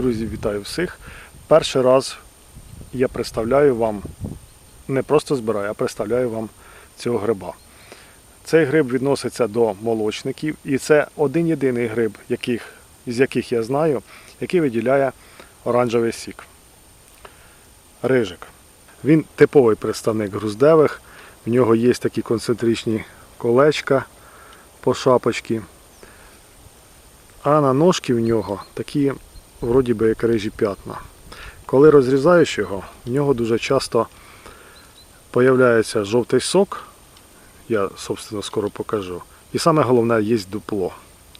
Друзі, вітаю всіх. Перший раз я представляю вам, не просто збираю, а представляю вам цього гриба. Цей гриб відноситься до молочників, і це один єдиний гриб, яких, з яких я знаю, який виділяє оранжевий сік. Рижик. Він типовий представник груздевих. В нього є такі концентричні колечка по шапочці. А на ножки в нього такі, вроді би, як рижі п'ятна. Коли розрізаєш його, в нього дуже часто появляється жовтий сок. Я, собственно, скоро покажу. І саме головне є дупло.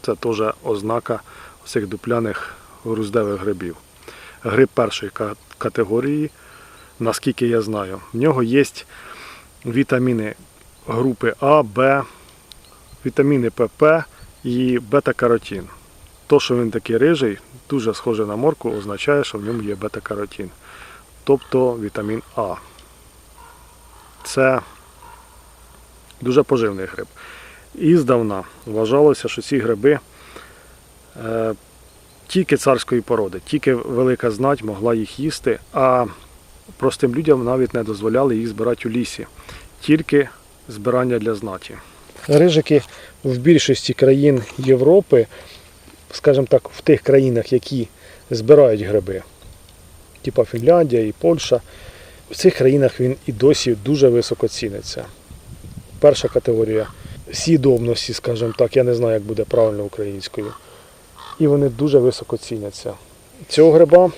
Це теж ознака цих дупляних груздевих грибів. Гриб першої категорії, наскільки я знаю, в нього є вітаміни групи А, Б, вітаміни ПП і бета-каротин. То, що він такий рижий, дуже схожий на морку, означає, що в ньому є бета-каротин, тобто вітамін А. Це дуже поживний гриб. І здавна вважалося, що ці гриби е, тільки царської породи, тільки велика знать могла їх їсти, а простим людям навіть не дозволяли їх збирати у лісі. Тільки збирання для знаті. Рижики в більшості країн Європи, скажімо так, в тих країнах, які збирають гриби, типа Фінляндія і Польща, в цих країнах він і досі дуже високо ціниться. Перша категорія сідобності, скажімо так, я не знаю, як буде правильно українською. І вони дуже високо ціняться. Цього гриба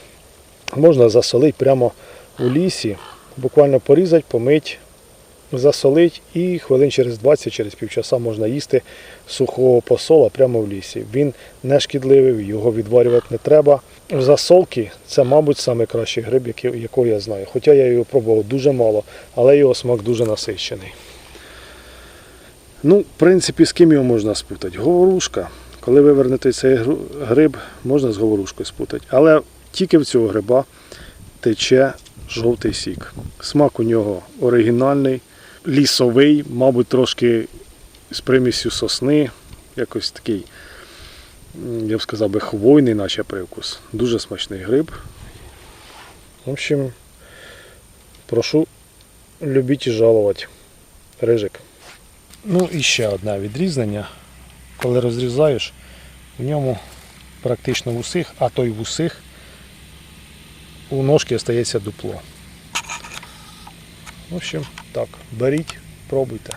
можна засолити прямо у лісі, буквально порізати, помити, засолити і хвилин через 20, через півчаса можна їсти сухого посола прямо в лісі. Він не шкідливий, його відварювати не треба. В засолки це, мабуть, найкращий гриб, якого я знаю. Хоча я його пробував дуже мало, але його смак дуже насичений. Ну, в принципі, з ким його можна спутати? Говорушка. Коли ви вернете цей гриб, можна з говорушкою спутати. Але тільки в цього гриба тече жовтий сік. Смак у нього оригінальний, лісовий, мабуть, трошки з примісю сосни, якось такий, я б сказав би, хвойний, наче привкус. Дуже смачний гриб. В общем, прошу любіть і жалувати. Рижик. Ну і ще одне відрізнення. Коли розрізаєш, в ньому практично в усіх, а то й в усіх, у ножки остається дупло. В общем, так, беріть, пробуйте.